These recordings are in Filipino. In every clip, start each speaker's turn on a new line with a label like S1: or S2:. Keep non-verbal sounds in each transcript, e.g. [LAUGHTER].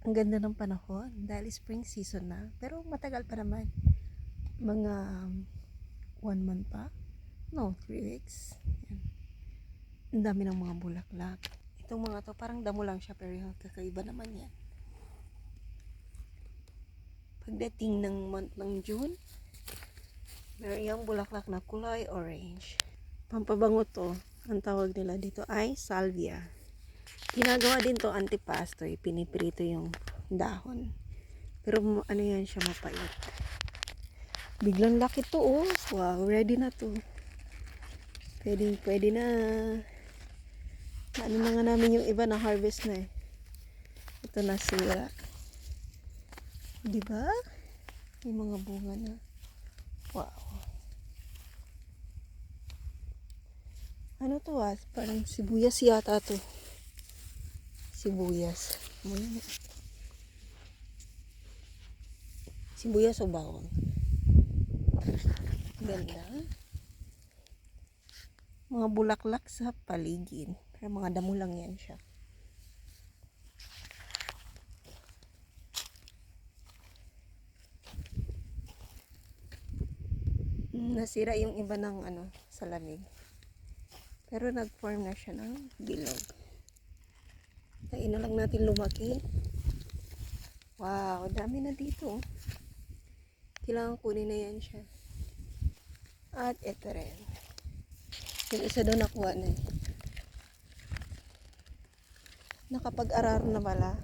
S1: Ang ganda ng panahon dahil spring season na. Pero matagal pa naman. Mga um, one month pa. No, three weeks. Yan. Ang dami ng mga bulaklak. Itong mga to, parang damo lang siya pero kakaiba naman yan. Pagdating ng month ng June, meron yung bulaklak na kulay orange. Pampabango to. Ang tawag nila dito ay salvia. Ginagawa din to antipasto, eh. piniprito yung dahon. Pero ano yan siya mapait. Biglang laki to oh. Wow, ready na to. Pwede, pwede na. Ano na nga namin yung iba na harvest na eh. Ito nasira. Di ba? May mga bunga na. Wow. Ano to ah? Parang sibuyas yata to. Sibuyas. Sibuyas o bawang? Ganda. Mga bulaklak sa paligid. Pero mga damo lang yan siya. Nasira yung iba ng ano, sa lamig. Pero nag-form na siya ng bilog. Tayin na lang natin lumaki. Wow, dami na dito. Kailangan kunin na yan siya. At ito rin. Yung isa doon nakuha na. eh. Nakapag-arar na pala.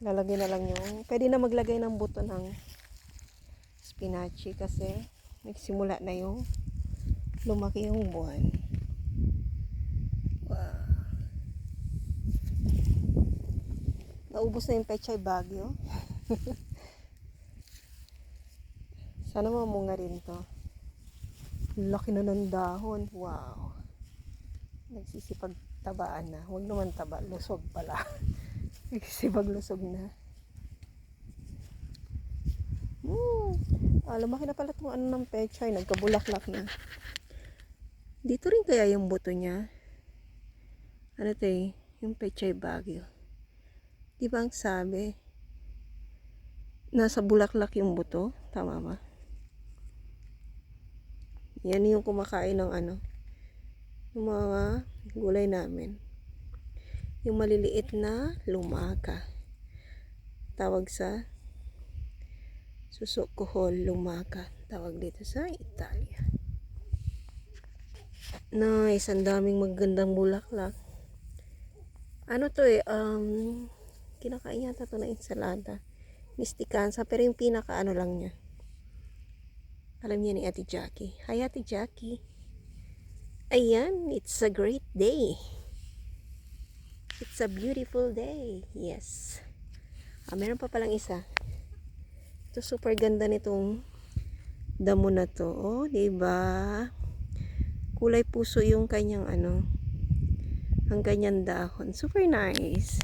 S1: Lalagay na lang yung, pwede na maglagay ng buto ng spinachi kasi nagsimula na yung lumaki yung buwan. Wow. Naubos na yung pechay bagyo. [LAUGHS] Sana mamunga rin to. Laki na ng dahon. Wow. Nagsisipag tabaan na. Huwag naman taba. Lusog pala. [LAUGHS] Nagsisipag lusog na. Hmm. Ah, lumaki na pala itong ano ng pechay. Nagkabulaklak na. Dito rin kaya yung buto niya. Ano to eh? Yung pechay bagyo. Di ba ang sabi? Nasa bulaklak yung buto. Tama ba? Yan yung kumakain ng ano. Yung mga gulay namin. Yung maliliit na lumaka. Tawag sa susukuhol lumaka. Tawag dito sa Italia. Nice. Ang daming magandang bulaklak. Ano to eh, um, kinakain yata to na ensalada. Mistikansa, pero yung pinaka ano lang niya. Alam niya ni Ate Jackie. Hi Ate Jackie. Ayan, it's a great day. It's a beautiful day. Yes. Ah, meron pa palang isa. Ito super ganda nitong damo na to. Oh, 'di ba? Kulay puso yung kanyang ano, ang kanyang dahon. Super nice.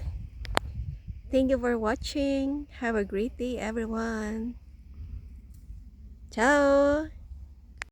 S1: Thank you for watching. Have a great day, everyone. Ciao!